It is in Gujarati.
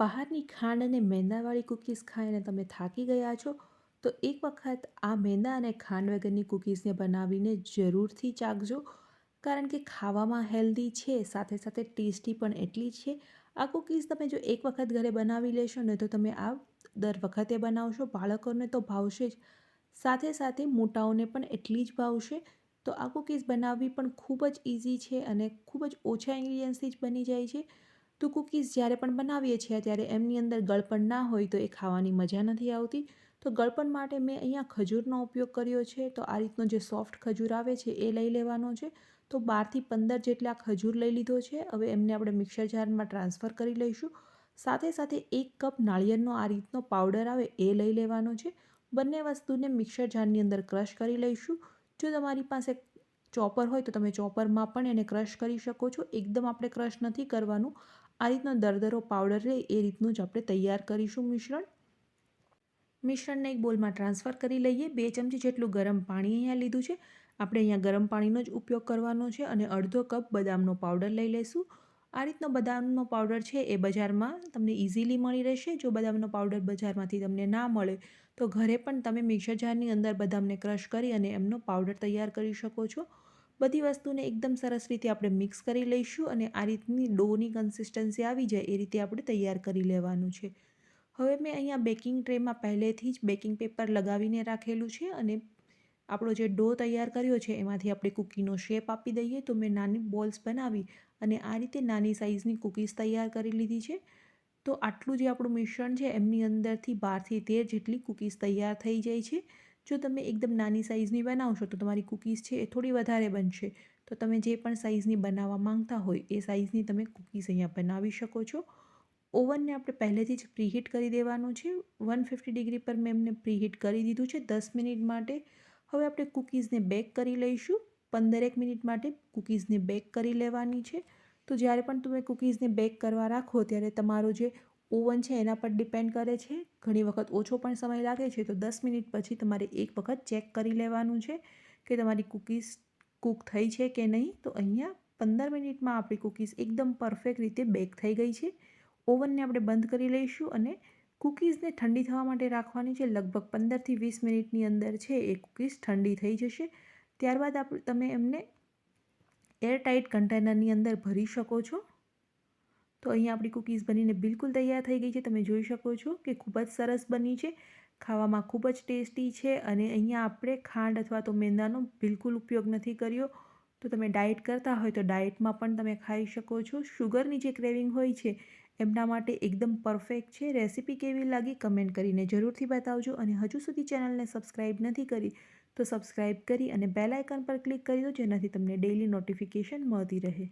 બહારની ખાંડ અને મેંદાવાળી કૂકીઝ ખાઈને તમે થાકી ગયા છો, તો એક વખત આ મેંદા અને ખાંડ વગરની કૂકીઝને બનાવીને જરૂરથી ચાખજો, કારણ કે ખાવામાં હેલ્ધી છે, સાથે સાથે ટેસ્ટી પણ એટલી છે. આ કૂકીઝ તમે જો એક વખત ઘરે બનાવી લેશો ને તો તમે આ દર વખતે બનાવશો, બાળકોને તો ભાવશે જ. સાથે સાથે મોટાઓને પણ એટલી જ ભાવશે. તો આ કૂકીઝ બનાવવી પણ ખૂબ જ ઇઝી છે અને ખૂબ જ ઓછા ઇન્ગ્રીડિયન્ટ્સથી જ બની જાય છે. તો કૂકીઝ જ્યારે પણ બનાવીએ છીએ, ત્યારે એમની અંદર ગળપણ ના હોય તો એ ખાવાની મજા નથી આવતી. તો ગળપણ માટે મેં અહીંયા ખજૂરનો ઉપયોગ કર્યો છે. તો આ રીતનો જે સોફ્ટ ખજૂર આવે છે, એ લઈ લેવાનો છે. તો બારથી પંદર જેટલા ખજૂર લઈ લીધો છે. હવે એમને આપણે મિક્સર જારમાં ટ્રાન્સફર કરી લઈશું. સાથે સાથે એક કપ નાળિયેરનો આ રીતનો પાવડર આવે, એ લઈ લેવાનો છે. બંને વસ્તુને મિક્સર જારની અંદર ક્રશ કરી લઈશું. જો તમારી પાસે ચોપર હોય, તો તમે ચોપરમાં પણ એને ક્રશ કરી શકો છો. એકદમ આપણે ક્રશ નથી કરવાનું. આ રીતનો દરદરો પાવડર રહે એ રીતનું જ આપણે તૈયાર કરીશું મિશ્રણ. મિશ્રણને એક બોલમાં ટ્રાન્સફર કરી લઈએ. બે ચમચી જેટલું ગરમ પાણી અહીંયા લીધું છે. આપણે અહીંયા ગરમ પાણીનો જ ઉપયોગ કરવાનો છે અને અડધો કપ બદામનો પાવડર લઈ લઈશું. આ રીતનો બદામનો પાવડર છે એ બજારમાં તમને ઇઝીલી મળી રહેશે. જો બદામનો પાવડર બજારમાંથી તમને ના મળે, તો ઘરે પણ તમે મિક્સર જારની અંદર બદામને ક્રશ કરી અને એમનો પાવડર તૈયાર કરી શકો છો. બધી વસ્તુને એકદમ સરસ રીતે આપણે મિક્સ કરી લઈશું અને આ રીતની ડોની કન્સિસ્ટન્સી આવી જાય એ રીતે આપણે તૈયાર કરી લેવાનું છે. હવે મેં અહીંયા બેકિંગ ટ્રેમાં પહેલેથી જ બેકિંગ પેપર લગાવીને રાખેલું છે અને આપણો જે ડો તૈયાર કર્યો છે એમાંથી આપણે કૂકીનો શેપ આપી દઈએ તો મેં નાની બોલ્સ બનાવી અને આ રીતે નાની સાઇઝની કૂકીઝ તૈયાર કરી લીધી છે. તો આટલું જે આપણું મિશ્રણ છે એમની અંદરથી બારથી તેર જેટલી કૂકીઝ તૈયાર થઈ જાય છે. જો તમે એકદમ નાની સાઇઝની બનાવશો તો તમારી કૂકીઝ છે એ થોડી વધારે બનશે. તો તમે જે પણ સાઇઝની બનાવવા માંગતા હોય એ સાઇઝની તમે કૂકીઝ અહીંયા બનાવી શકો છો. ઓવનને આપણે પહેલેથી જ પ્રીહીટ કરી દેવાનું છે. વન ફિફ્ટી ડિગ્રી પર મેં એમને પ્રીહીટ કરી દીધું છે. દસ મિનિટ માટે હવે આપણે કૂકીઝને બેક કરી લઈશું. પંદરેક મિનિટ માટે કૂકીઝને બેક કરી લેવાની છે. તો જ્યારે પણ તમે કૂકીઝને બેક કરવા રાખો ત્યારે તમારો જે ઓવન છે, એના પર ડિપેન્ડ કરે છે. ઘણી વખત ઓછો પણ સમય લાગે છે, તો દસ મિનિટ પછી તમારે એક વખત ચેક કરી લેવાનું છે કે તમારી કૂકીઝ કૂક થઈ છે કે નહીં. તો અહીંયા પંદર મિનિટમાં આપણી કૂકીઝ એકદમ પરફેક્ટ રીતે બેક થઈ ગઈ છે. ઓવનને આપણે બંધ કરી લઈશું અને કૂકીઝને ઠંડી થવા માટે રાખવાની છે લગભગ પંદરથી વીસ મિનિટની અંદર છે, એ કૂકીઝ ઠંડી થઈ જશે. ત્યારબાદ આપ, તમે એમને એરટાઇટ કન્ટેનરની અંદર ભરી શકો છો. તો અહીંયા આપણી કૂકીઝ બનીને બિલકુલ તૈયાર થઈ ગઈ છે. તમે જોઈ શકો છો કે ખૂબ જ સરસ બની છે. ખાવામાં ખૂબ જ ટેસ્ટી છે અને અહીંયા આપણે ખાંડ અથવા તો મેંદાનો બિલકુલ ઉપયોગ નથી કર્યો. તો તમે ડાયટ કરતા હોય તો ડાયટમાં પણ તમે ખાઈ શકો છો. શુગરની જે ક્રેવિંગ હોય છે એમના માટે એકદમ પરફેક્ટ છે. રેસીપી કેવી લાગી કમેન્ટ કરીને જરૂરથી બતાવજો અને હજુ સુધી ચેનલને સબસ્ક્રાઈબ નથી કરી તો સબસ્ક્રાઈબ કરી અને બેલ આઇકન પર ક્લિક કરી દો જેનાથી તમને ડેઇલી નોટિફિકેશન મળતી રહે.